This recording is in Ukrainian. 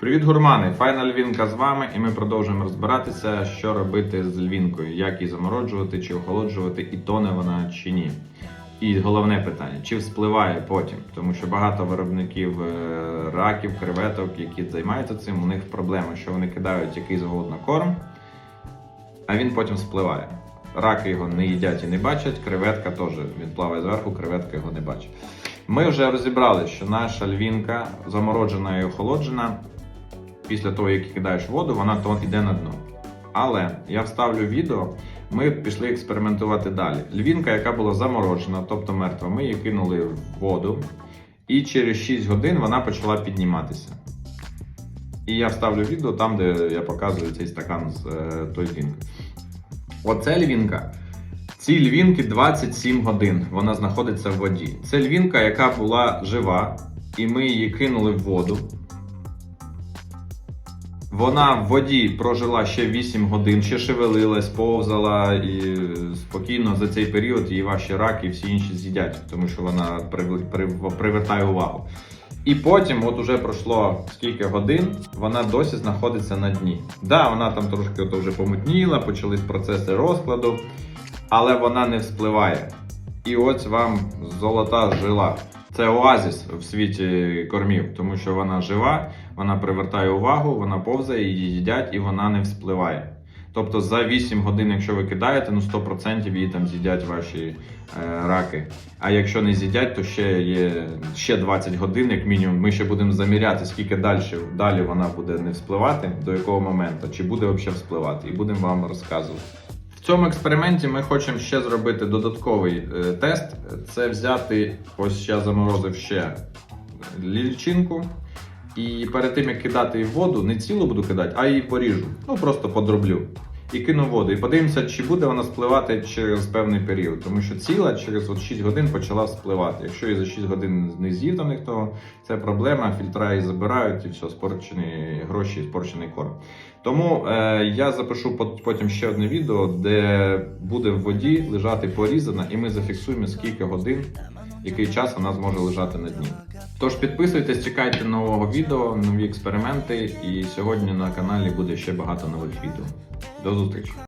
Привіт, гурмани! Файна львінка з вами, і ми продовжуємо розбиратися, що робити з львінкою, як її замороджувати чи охолоджувати, і тоне вона чи ні. І головне питання: чи вспливає потім? Тому що багато виробників е, раків, креветок, які займаються цим, у них проблема, що вони кидають якийсь завгодно корм, а він потім спливає. Раки його не їдять і не бачать, креветка теж він плаває зверху, креветка його не бачить. Ми вже розібрали, що наша львінка замороджена і охолоджена. Після того, як кидаєш воду, вона то йде на дно. Але я вставлю відео, ми пішли експериментувати далі. Львінка, яка була заморожена, тобто мертва, ми її кинули в воду, і через 6 годин вона почала підніматися. І я вставлю відео там, де я показую цей стакан з е, тою львінкою. Оце львінка. Цій львінки 27 годин вона знаходиться в воді. Це львінка, яка була жива, і ми її кинули в воду. Вона в воді прожила ще 8 годин, ще шевелилась, повзала і спокійно за цей період її ваші раки і всі інші з'їдять, тому що вона прив- прив- привертає увагу. І потім, от уже пройшло скільки годин, вона досі знаходиться на дні. Да, вона там трошки ото вже помутніла, почались процеси розкладу, але вона не вспливає. І ось вам золота жила. Це оазіс в світі кормів, тому що вона жива, вона привертає увагу, вона повзає, її їдять і вона не вспливає. Тобто за 8 годин, якщо ви кидаєте, ну 100% її там з'їдять ваші е, раки. А якщо не з'їдять, то ще є ще 20 годин, як мінімум. Ми ще будемо заміряти, скільки далі, далі вона буде не вспливати, до якого моменту, чи буде взагалі вспливати, і будемо вам розказувати. В цьому експерименті ми хочемо ще зробити додатковий е, тест. Це взяти, ось я заморозив ще лільчинку. І перед тим як кидати її в воду, не цілу буду кидати, а її поріжу. Ну просто подроблю. І кину воду. І подивимося, чи буде вона спливати через певний період. Тому що ціла через от 6 годин почала спливати. Якщо її за 6 годин не з'їв до них, то це проблема. Фільтра її забирають і все, спорчені гроші, спорчений корм. Тому е, я запишу потім ще одне відео, де буде в воді лежати порізана, і ми зафіксуємо скільки годин, який час вона зможе лежати на дні. Тож підписуйтесь, чекайте нового відео, нові експерименти. І сьогодні на каналі буде ще багато нових відео. До зустрічі!